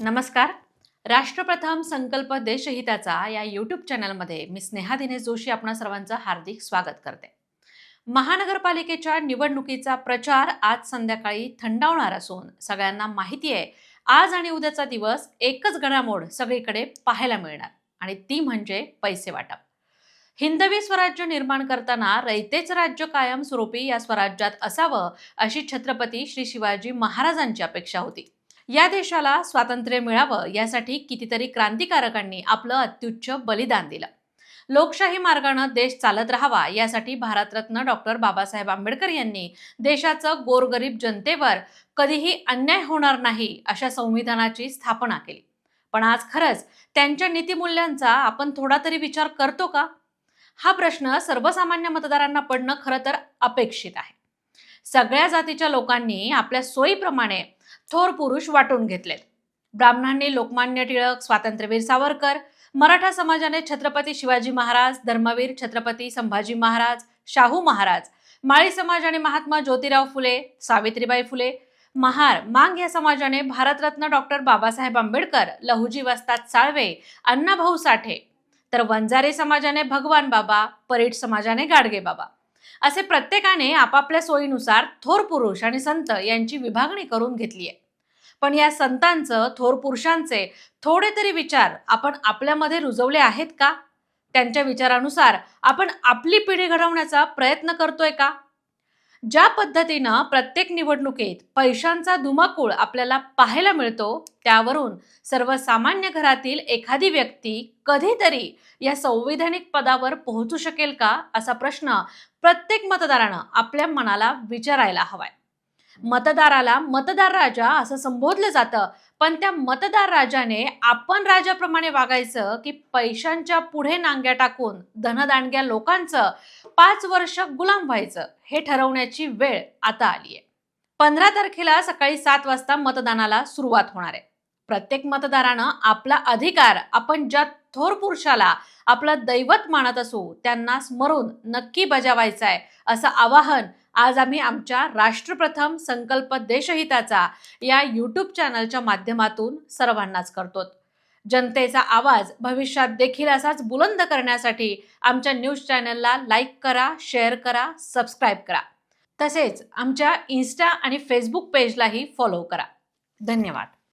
नमस्कार. राष्ट्रप्रथम संकल्प देशहिताचा या यूट्यूब चॅनलमध्ये मी स्नेहा दिनेश जोशी आपणा सर्वांचं हार्दिक स्वागत करते. महानगरपालिकेच्या निवडणुकीचा प्रचार आज संध्याकाळी थंडावणार असून सगळ्यांना माहिती आहे आज आणि उद्याचा दिवस एकच घडामोड सगळीकडे पाहायला मिळणार आणि ती म्हणजे पैसे वाटप. हिंदवी स्वराज्य निर्माण करताना रयतेच राज्य कायम स्वरूपी या स्वराज्यात असावं अशी छत्रपती श्री शिवाजी महाराजांची अपेक्षा होती. या देशाला स्वातंत्र्य मिळावं यासाठी कितीतरी क्रांतिकारकांनी आपलं अत्युच्च बलिदान दिलं. लोकशाही मार्गानं देश चालत राहावा यासाठी भारतरत्न डॉक्टर बाबासाहेब आंबेडकर यांनी देशाचं गोरगरीब जनतेवर कधीही अन्याय होणार नाही अशा संविधानाची स्थापना केली. पण आज खरंच त्यांच्या नीतिमूल्यांचा आपण थोडा तरी विचार करतो का? हा प्रश्न सर्वसामान्य मतदारांना पडणं खरं तर अपेक्षित आहे. सगळ्या जातीच्या लोकांनी आपल्या सोयीप्रमाणे थोर पुरुष वाटून घेतलेत. ब्राह्मणांनी लोकमान्य टिळक स्वातंत्र्यवीर सावरकर मराठा समाजाने छत्रपती शिवाजी महाराज धर्मवीर छत्रपती संभाजी महाराज शाहू महाराज माळी समाज आणि महात्मा ज्योतिराव फुले सावित्रीबाई फुले महार मांग या समाजाने भारतरत्न डॉक्टर बाबासाहेब आंबेडकर लहुजी वस्ताद साळवे अण्णाभाऊ साठे. तर वंजारी समाजाने भगवान बाबा परीट समाजाने गाडगे बाबा. असे प्रत्येकाने आपापल्या सोयीनुसार थोर पुरुष आणि संत यांची विभागणी करून घेतली आहे. पण या संतांचं थोर पुरुषांचे थोडे तरी विचार आपण आपल्यामध्ये रुजवले आहेत का? त्यांच्या विचारानुसार आपण आपली पिढी घडवण्याचा प्रयत्न करतोय का? ज्या पद्धतीनं प्रत्येक निवडणुकीत पैशांचा धुमाकूळ आपल्याला पाहायला मिळतो त्यावरून सर्वसामान्य घरातील एखादी व्यक्ती कधीतरी या संविधानिक पदावर पोहोचू शकेल का? असा प्रश्न प्रत्येक मतदारानं आपल्या मनाला विचारायला हवाय. मतदाराला मतदार राजा असं संबोधलं जातं. पण त्या मतदार राजाने आपण राजाप्रमाणे वागायचं की पैशांच्या पुढे नांग्या टाकून धनदांडग्या लोकांचं पाच वर्ष गुलाम व्हायचं हे ठरवण्याची वेळ आता आली आहे. पंधरा तारखेला सकाळी सात वाजता मतदानाला सुरुवात होणार आहे. प्रत्येक मतदारानं आपला अधिकार आपण ज्या थोर पुरुषाला आपलं दैवत मानत असू त्यांना स्मरून नक्की बजावायचं आहे असं आवाहन आज आम्ही आमच्या राष्ट्रप्रथम संकल्प देशहिताचा या यूट्यूब चॅनलच्या माध्यमातून सर्वांनाच करतो जनतेचा आवाज भविष्यात देखील असाच बुलंद करण्यासाठी आमच्या न्यूज चॅनलला लाईक करा शेअर करा सबस्क्राईब करा. तसेच आमच्या इन्स्टा आणि फेसबुक पेजलाही फॉलो करा. धन्यवाद.